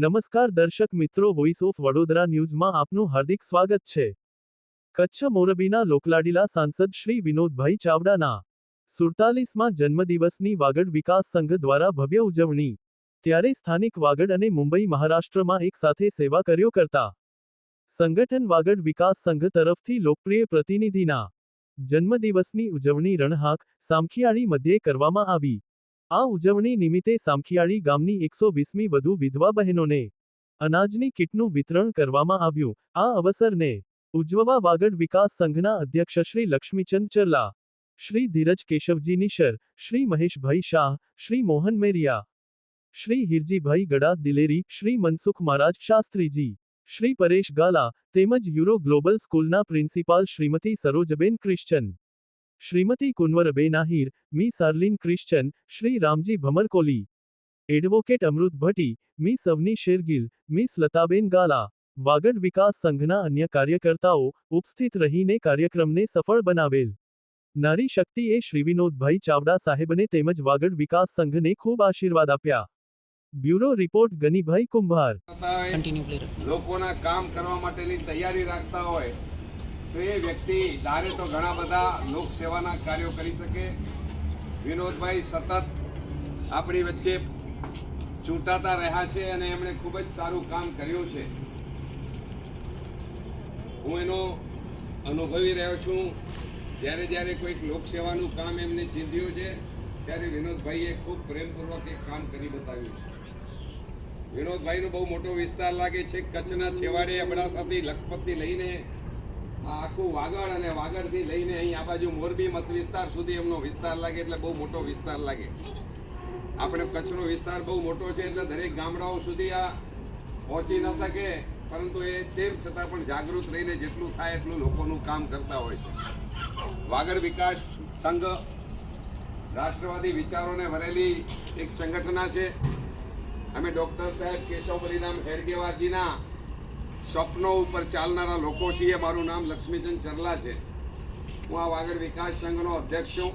નમસ્કાર દર્શક મિત્રો વોઇસ ઓફ વડોદરા ન્યૂઝમાં આપનું હાર્દિક સ્વાગત છે. કચ્છ મોરબીના લોકલાડીલા સાંસદ શ્રી વિનોદભાઈ ચાવડાના સુડતાલીસમાં જન્મદિવસની વાગડ વિકાસ સંઘ દ્વારા ભવ્ય ઉજવણી. ત્યારે સ્થાનિક વાગડ અને મુંબઈ મહારાષ્ટ્રમાં એક સાથે સેવા કર્યો કરતા. સંગઠન વાગડ વિકાસ સંઘ તરફથી લોકપ્રિય પ્રતિનિધિના જન્મદિવસની ઉજવણી રણહાક, સામખિયાળી મધ્યે કરવામાં આવી. આ ઉજવણી નિમિત્તે સામખિયાળી ગામની એકસો વીસમી વધુ વિધવા બહેનોને અનાજની કીટનું વિતરણ કરવામાં આવ્યું. આ અવસરને ઉજવવા વાગડ વિકાસ સંઘના અધ્યક્ષ શ્રી લક્ષ્મીચંદ ચરલા, શ્રી ધીરજ કેશવજી નિશર શ્રી મહેશભાઈ શાહ, શ્રી મોહન મેરિયા, શ્રી હિરજીભાઈ ગડા દિલેરી, શ્રી મનસુખ મહારાજ શાસ્ત્રીજી, શ્રી પરેશ ગાલા તેમજ યુરો ગ્લોબલ સ્કૂલના principal Shrimati Sarojben Christian Shrimati Kunvarben Ahir Mr. Sarlin Christian Shri Ramji Bhamarkoli. Advocate Amrut Bhatti Mr. Savani Shergill miss Lataben Gala. Vagad Vikas સંઘના અન્ય કાર્યકર્તાઓ ઉપસ્થિત રહીને કાર્યક્રમને સફળ બનાવેલ. નારી શક્તિએ શ્રી વિનોદભાઈ ચાવડા સાહેબને તેમજ વાગડ વિકાસ સંઘને ખૂબ આશીર્વાદ આપ્યા. બ્યુરો રિપોર્ટ ગનીભાઈ કુંભાર. લોકોના કામ કરવા માટેની તૈયારી રાખતા હોય તો એ વ્યક્તિ ધારે તો ઘણા બધા લોકસેવાના કાર્યો કરી શકે. વિનોદભાઈ સતત આપણી વચ્ચે ચૂંટાતા રહ્યા છે અને એમણે ખૂબ જ સારું કામ કર્યું છે. હું એનો અનુભવી રહ્યો છું. જ્યારે જ્યારે કોઈક લોકસેવાનું કામ એમને ચીંધ્યું છે, ત્યારે વિનોદભાઈએ ખૂબ પ્રેમપૂર્વક એ કામ કરી બતાવ્યું છે. વિનોદભાઈનો બહુ મોટો વિસ્તાર લાગે છે કચ્છના છેવાડે અબડાસાથી લખપતથી લઈને આખું વાગડ અને વાગડથી લઈને અહીં આ બાજુ મોરબી મત વિસ્તાર સુધી એમનો વિસ્તાર લાગે એટલે બહુ મોટો વિસ્તાર લાગે. આપણે કચ્છનો વિસ્તાર બહુ મોટો છે એટલે દરેક ગામડાઓ સુધી આ પહોંચી ન શકે, પરંતુ એ તેમ છતાં પણ જાગૃત રહીને જેટલું થાય એટલું લોકોનું કામ કરતા હોય છે. વાગડ વિકાસ સંઘ રાષ્ટ્રવાદી વિચારોને ભરેલી એક સંગઠના છે. અમે ડૉક્ટર સાહેબ કેશવ બલિરામ હેડગેવારજીના સ્વપ્નો ઉપર ચાલનારા લોકો છીએ. મારું નામ લક્ષ્મીચંદ ચરલા છે. હું આ વાગડ વિકાસ સંઘનો અધ્યક્ષ છું.